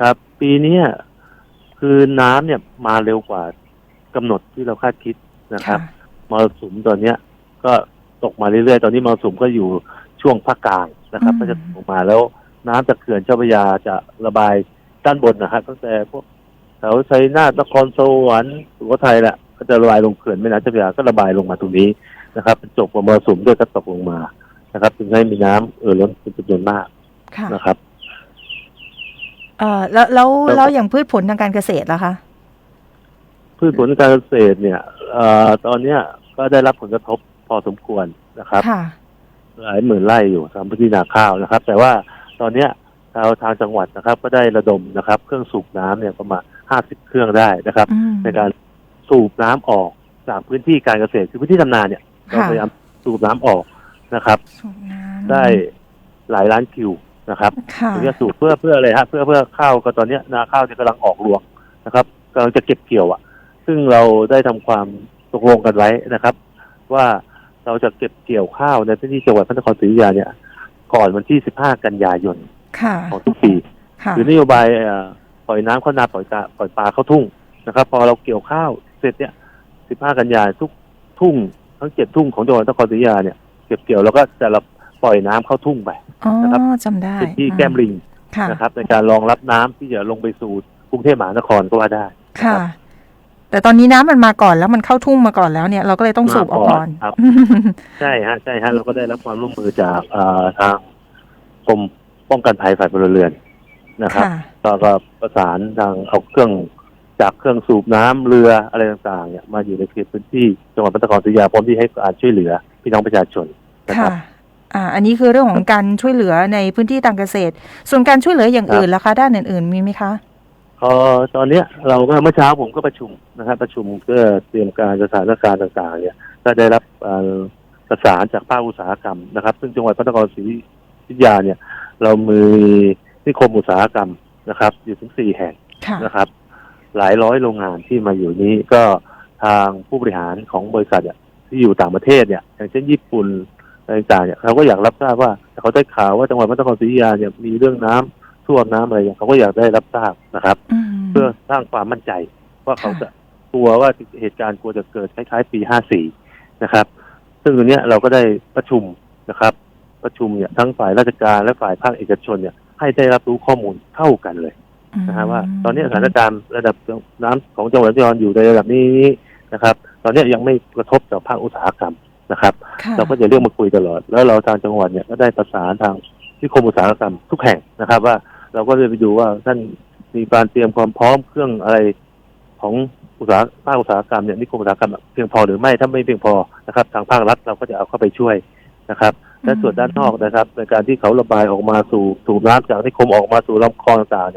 ครับ ปีเนี้ยคือน้ำเนี่ยมาเร็วกว่ากำหนดที่เราคาดคิดนะครับมรสุมตอนเนี้ย ก็ตกมาเรื่อยๆ ตอนนี้มรสุมก็อยู่ช่วงภาคกลางนะครับอืมก็จะตกมาแล้วน้ำจากเขื่อนเจ้าพระยาจะระบายด้านบนนะครับตั้งแต่พวกแถวชัยนาทนครสวรรค์สุโขทัยแหละก็จะระบายลงเขื่อนแม่น้ำเจ้าพระยาก็ระบายลงมาตรงนี้นะครับเป็นจบกับมรสุมด้วยก็ตกลงมานะครับจึงให้มีน้ำเอ่อล้นเป็นจำนวนมากค่ะนะครับ เอ่อแล้วแล้วแล้วแล้วอย่างพืชผลทางการเกษตรล่ะคะ พืชผลการเกษตรเนี่ยเอ่อตอนเนี้ยก็ได้รับผลกระทบพอสมควรนะครับ ค่ะ หลายหมื่นไร่อยู่ตามพื้นที่นาข้าวนะครับ แต่ว่าตอนเนี้ยทางทางจังหวัดนะครับ ก็ได้ระดมนะครับ เครื่องสูบน้ำเนี่ยประมาณห้าสิบเครื่องได้นะครับ อืม ในการสูบน้ำออกจากพื้นที่การเกษตรคือพื้นที่ทำนาเนี่ยเราค่ะ พยายามสูบน้ำออกนะครับ สูบน้ำได้หลายล้านคิว นะครับค่ะถึงจะสูบเพื่อเพื่ออะไรฮะเพื่อเพื่อข้าวก็ตอนเนี้ยนาข้าวที่กำลังออกรวงนะครับกำลังจะเก็บเกี่ยวอะ ซึ่งเราได้ทำความตกลงกันไว้นะครับ ว่าเราจะเก็บเกี่ยวข้าวในพื้นที่จังหวัดพระนครศรีอยุธยาเนี่ย ก่อนวันที่ 15 กันยายนค่ะของทุกปีค่ะคือนโยบายเอ่อปล่อยน้ำเข้านาปล่อยปลาปล่อยปลาเข้าทุ่งนะครับ พอเราเกี่ยวข้าวเสร็จเนี่ย 15 กันยาทุกทุ่งทั้งเจ็ดทุ่งของจังหวัดนครศรีอยุธยาเนี่ยเก็บเกี่ยวแล้วก็จะเรา ปล่อยน้ำเข้าทุ่งไปอ๋อนะครับจำได้เป็นที่แก้มลิงค่ะนะครับ ในการรองรับน้ำที่จะลงไปสู่กรุงเทพมหานครก็ว่าได้ค่ะ แต่ตอนนี้น้ำมันมาก่อนแล้วมันเข้าทุ่งมาก่อนแล้วเนี่ยเราก็เลยต้องสูบออกก่อนครับใช่ฮะใช่ฮะเราก็ได้รับความร่วมมือจากเอ่อทางกรมป้องกันภัยฝ่ายพลเรือนนะครับค่ะแล้วก็ประสานทางเอาเครื่องจากเครื่องสูบน้ำเรืออะไรต่างๆเนี่ยมาอยู่ในเขตพื้นที่จังหวัดพระนครศรีอยุธยาพร้อมที่ให้การช่วยเหลือพี่น้องประชาชนนะคค่ะรับ อ่าอันนี้คือเรื่องของการช่วยเหลือในพื้นที่ทางเกษตร ส่วนการช่วยเหลืออย่างครับอื่นล่ะคะ ด้านอื่นๆมีไหมคะพอตอนเนี้ยเราก็เมื่อเช้าผมก็ประชุมนะครับประชุมเพื่อเตรียมการสถานการณ์ต่างๆ เนี่ยก็ได้รับเอ่อประสานจากภาคอุตสาหกรรมนะครับ ซึ่งจังหวัดพระนครศรีอยุธยาเนี่ย เรามีนิคมอุตสาหกรรมนะครับ อยู่ถึงสี่แห่งค่ะนะครับ หลายร้อยโรงงานที่มาอยู่นี้ก็ทางผู้บริหารของบริษัทเนี่ยที่อยู่ต่างประเทศเนี่ย อย่างเช่นญี่ปุ่นอะไร ต่างๆเนี่ยเขาก็อยากรับทราบว่าเขาได้ข่าวว่าจังหวัดพระนครศรีอยุธยาเนี่ยมีเรื่องน้ำท่วมน้ำอะไรอย่างเขาก็อยากได้รับทราบนะครับอืมเพื่อสร้างความมั่นใจว่าเขาค่ะจะกลัวว่าเหตุการณ์กลัวจะเกิดคล้ายๆ ปี 54 นะครับ ซึ่งตรงเนี้ยเราก็ได้ประชุมนะครับ ประชุมเนี่ยทั้งฝ่ายราชการและฝ่ายภาคเอกชนเนี่ยให้ได้รับรู้ข้อมูลเท่ากันเลยนะฮะว่าตอนนี้สถานการณ์ระดับน้ำของจังหวัดระยองอยู่ในระดับนี้นะครับ ตอนนี้ยังไม่กระทบต่อภาคอุตสาหกรรม นะครับค่ะเราก็จะเรียกมาคุยตลอด แล้วเราทางจังหวัดเนี่ยก็ได้ประสานทางนิคมอุตสาหกรรมทุกแห่งนะครับ ว่าเราก็เลยไปดูว่าท่านมีการเตรียมความพร้อมเครื่องอะไรของอุตสาหภาคอุตสาหกรรมเนี่ยนิคมอุตสาหกรรมเพียงพอหรือไม่ถ้าไม่เพียงพอนะครับ ทางภาครัฐเราก็จะเอาเข้าไปช่วยนะครับ และส่วนด้านนอกนะครับ ในการที่เขาระบายออกมาสู่สู่น้ำจากนิคมออกมาสู่ลำคลองต่างๆเนี่ย